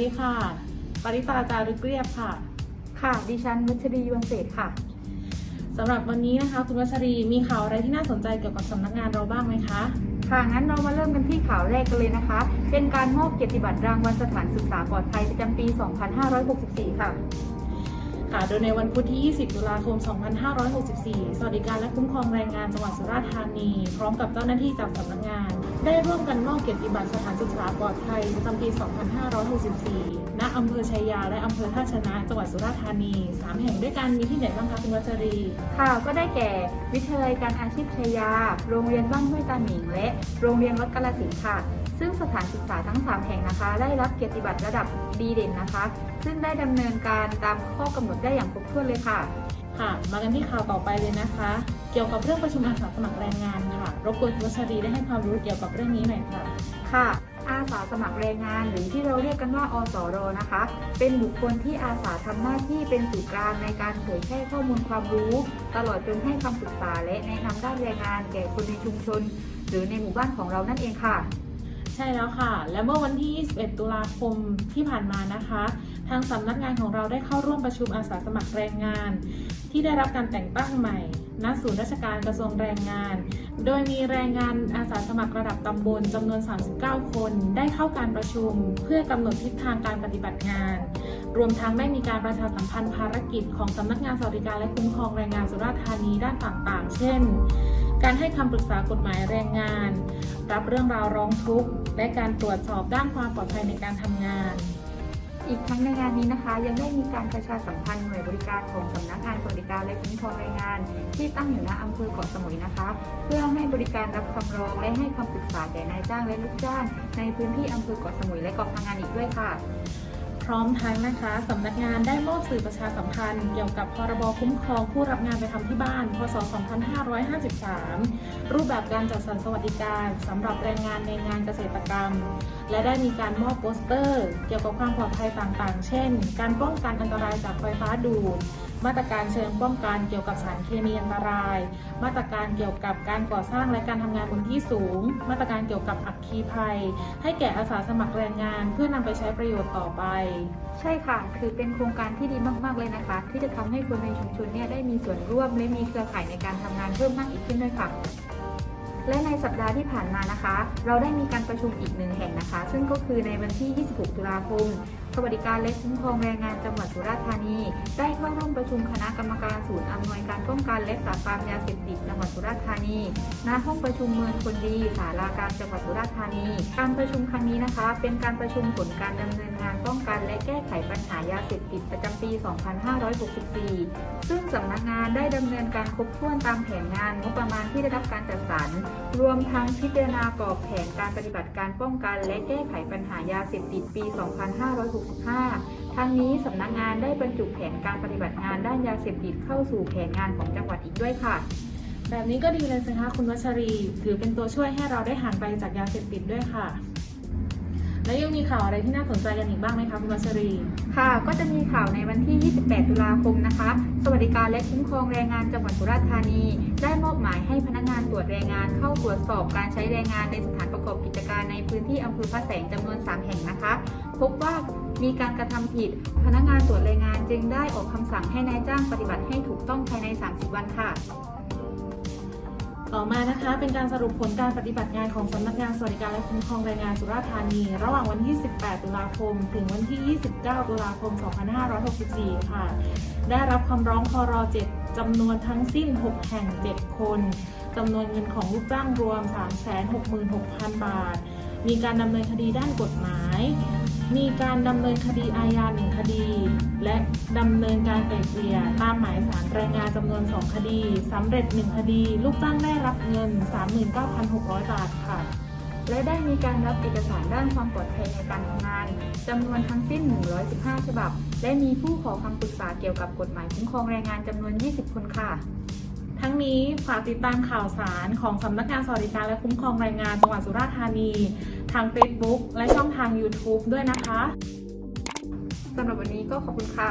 ดีค่ะ ปริตาจารึกเรียบค่ะ ค่ะ ดิฉันวัชรีวันเศษค่ะ สำหรับวันนี้นะคะ คุณวัชรีมีข่าวอะไรที่น่าสนใจเกี่ยวกับสำนักงานเราบ้างไหมคะ ค่ะ งั้นเรามาเริ่มกันที่ข่าวแรกกันเลยนะคะ เป็นการมอบเกียรติบัตรรางวัลสถานศึกษาปลอดภัยประจำปี 2564 ค่ะ ค่ะ โดยในวันพุธที่ 20 ตุลาคม 2564 สวัสดิการและคุ้มครองแรงงานจังหวัดสุราษฎร์ธานี พร้อมกับเจ้าหน้าที่จากสำนักงาน ได้ร่วมกันมอบเกียรติบัตรสถานศึกษาปลอดภัยประจำปี 2564 ณ อำเภอชัยยา และอำเภอท่าชนะ จังหวัดสุราษฎร์ธานี 3 แห่งด้วยกัน มีที่ไหนบ้างคะคุณวัชรี ค่ะ ก็ได้แก่ วิทยาลัยการอาชีพชัยยา โรงเรียนบ้านห้วยตาหมิง และ โรงเรียนวัดกาลสินธุ์ค่ะ ซึ่งสถานศึกษาทั้ง 3 แห่งนะคะ ได้รับเกียรติบัตรระดับดีเด่นนะคะ ซึ่งได้ดำเนินการตามข้อกำหนดได้อย่างครบถ้วนเลยค่ะ ค่ะ มากันที่ข่าวต่อไปเลยนะคะ เกี่ยวกับเรื่องประชุมอาสาสมัครแรงงานค่ะ รบกวนคุณวัชรีได้ให้ความรู้เกี่ยวกับเรื่องนี้หน่อยค่ะ ค่ะอาสาสมัครแรงงานหรือที่เราเรียกกันว่าอสรนะคะ เป็นบุคคลที่อาสาทำหน้าที่เป็นสื่อกลางในการเผยแพร่ข้อมูลความรู้ ตลอดจนให้คำปรึกษาและแนะนำด้านแรงงานแก่คนในชุมชน หรือในหมู่บ้านของเรานั่นเองค่ะ ใช่แล้วค่ะ และเมื่อวันที่ 21 ตุลาคมที่ผ่านมานะคะ ทางสำนักงานของเราได้เข้าร่วมประชุมอาสาสมัครแรงงาน ที่ได้รับการแต่งตั้งใหม่ณศูนย์ราชการกระทรวงแรงงาน โดยมีแรงงานอาสาสมัครระดับตำบลจำนวน 39 คน ได้เข้าการประชุม เพื่อกำหนดทิศทางการปฏิบัติงาน รวมทั้งได้มีการประชาสัมพันธ์ภารกิจของสำนักงานสวัสดิการและคุ้มครองแรงงานสุราษฎร์ธานีด้านต่างๆ เช่น การให้คำปรึกษากฎหมายแรงงาน รับเรื่องราวร้องทุกข์ และการตรวจสอบด้านความปลอดภัยในการทำงาน อีกทั้งในงานนี้นะคะ ยังได้มีการประชาสัมพันธ์หน่วยบริการของสำนักงานสวัสดิการและคุ้มครองแรงงาน ที่ตั้งอยู่ณอำเภอเกาะสมุยนะคะ เพื่อให้บริการรับคำร้องและให้คำปรึกษาแก่นายจ้างและลูกจ้างในพื้นที่อำเภอเกาะสมุยและเกาะพังงานอีกด้วยค่ะ ร้อมทั้งนะคะสำนักงานได้มอบสื่อประชาสัมพันธ์เกี่ยวกับพรบคุ้มครองผู้รับงานไปทำที่บ้าน พศ 2553 รูปแบบการจัดสรรสวัสดิการสำหรับแรงงานในงานเกษตรกรรม และได้มีการมอบโปสเตอร์ เกี่ยวกับความปลอดภัยต่างๆ เช่น การป้องกันอันตรายจากไฟฟ้าดูด มาตรการเชิงป้องกันเกี่ยวกับสารเคมีอันตราย มาตรการเกี่ยวกับการก่อสร้างและการทำงานบนที่สูง มาตรการเกี่ยวกับอัคคีภัย ให้แก่อาสาสมัครแรงงาน เพื่อนำไปใช้ประโยชน์ต่อไป ใช่ค่ะคือเป็นโครงการที่ดีมาก ๆ เลยนะคะ ที่จะทำให้คนในชุมชนเนี่ยได้มีส่วนร่วมและมีเครือข่ายในการทำงานเพิ่มมากอีกขึ้นด้วยค่ะและในสัปดาห์ที่ผ่านมานะคะ เราได้มีการประชุมอีกหนึ่งแห่งนะคะ ซึ่งก็คือในวันที่ 26 ตุลาคมสวัสดิการและคุ้มครองแรงงานจังหวัดสุราษฎร์ธานี ได้ ประชุมคณะกรรมการศูนย์อำนวยการป้องกันและปราบปรามยาเสพติดจังหวัดสุราษฎร์ธานี ณ ห้องประชุมเมืองคนดีสาราการจังหวัดสุราษฎร์ธานี การประชุมครั้งนี้นะคะ เป็นการประชุมผลการดำเนิน ป้องกันและแก้ไขปัญหายาเสพติดประจำปี 2564 ซึ่งสำนักงานได้ดำเนินการครบถ้วนตามแผนงานงบประมาณที่ได้รับการจัดสรร รวมทั้งพิจารณากรอบแผนการปฏิบัติการป้องกันและแก้ไขปัญหายาเสพติดปี 2565 ทั้งนี้สำนักงานได้บรรจุแผนการปฏิบัติงานด้านยาเสพติดเข้าสู่แผนงานของจังหวัดอีกด้วยค่ะแบบนี้ก็ดีเลยสิคะคุณวัชรี ถือเป็นตัวช่วยให้เราได้ห่างไกลจากยาเสพติดด้วยค่ะ แล้วยังมีข่าวอะไรที่น่าสนใจกันอีกบ้างไหมคะคุณวัชรี ค่ะ ก็จะมีข่าวในวันที่ 28 ตุลาคมนะคะ สวัสดิการและคุ้มครองแรงงานจังหวัดสุราษฎร์ธานี ได้มอบหมายให้พนักงานตรวจแรงงานเข้าตรวจสอบการใช้แรงงานในสถานประกอบกิจการในพื้นที่อำเภอพระแสงจำนวน 3 แห่งนะคะ พบว่ามีการกระทำผิด พนักงานตรวจแรงงานจึงได้ออกคำสั่งให้นายจ้างปฏิบัติให้ถูกต้องภายใน 30 วันค่ะ ต่อมานะคะเป็นการสรุปผลการปฏิบัติงานของสำนักงานสวัสดิการและคุ้มครองแรงงานสุราษฎร์ธานี ระหว่างวันที่ 18 ตุลาคม ถึงวันที่ 29 ตุลาคม 2564 ค่ะ ได้รับคำร้องพร7จำนวนทั้งสิ้น 6 แห่ง 7 คนจำนวนเงินของลูกจ้างรวม 366,000 บาท มีการดำเนินคดีด้านกฎหมาย มีการดำเนินคดีอาญาหนึ่งคดี และดำเนินการไกล่เกลี่ยตามหมายสารแรงงานจำนวน 2 คดีสำเร็จ 1 คดี ลูกจ้างได้รับเงิน 39,600 บาทค่ะ และได้มีการรับเอกสารด้านความปลอดภัยในการทำงานจำนวนทั้งสิ้น 115 ฉบับ และมีผู้ขอคำปรึกษาเกี่ยวกับกฎหมายคุ้มครองแรงงานจำนวน 20 คนค่ะทั้งนี้ฝากติดตามข่าวสารของสำนักงานสวัสดิการและคุ้มครองแรงงานจังหวัดสุราษฎร์ธานี ทาง Facebook และช่องทาง YouTube ด้วยนะคะสำหรับวันนี้ก็ขอบคุณค่ะ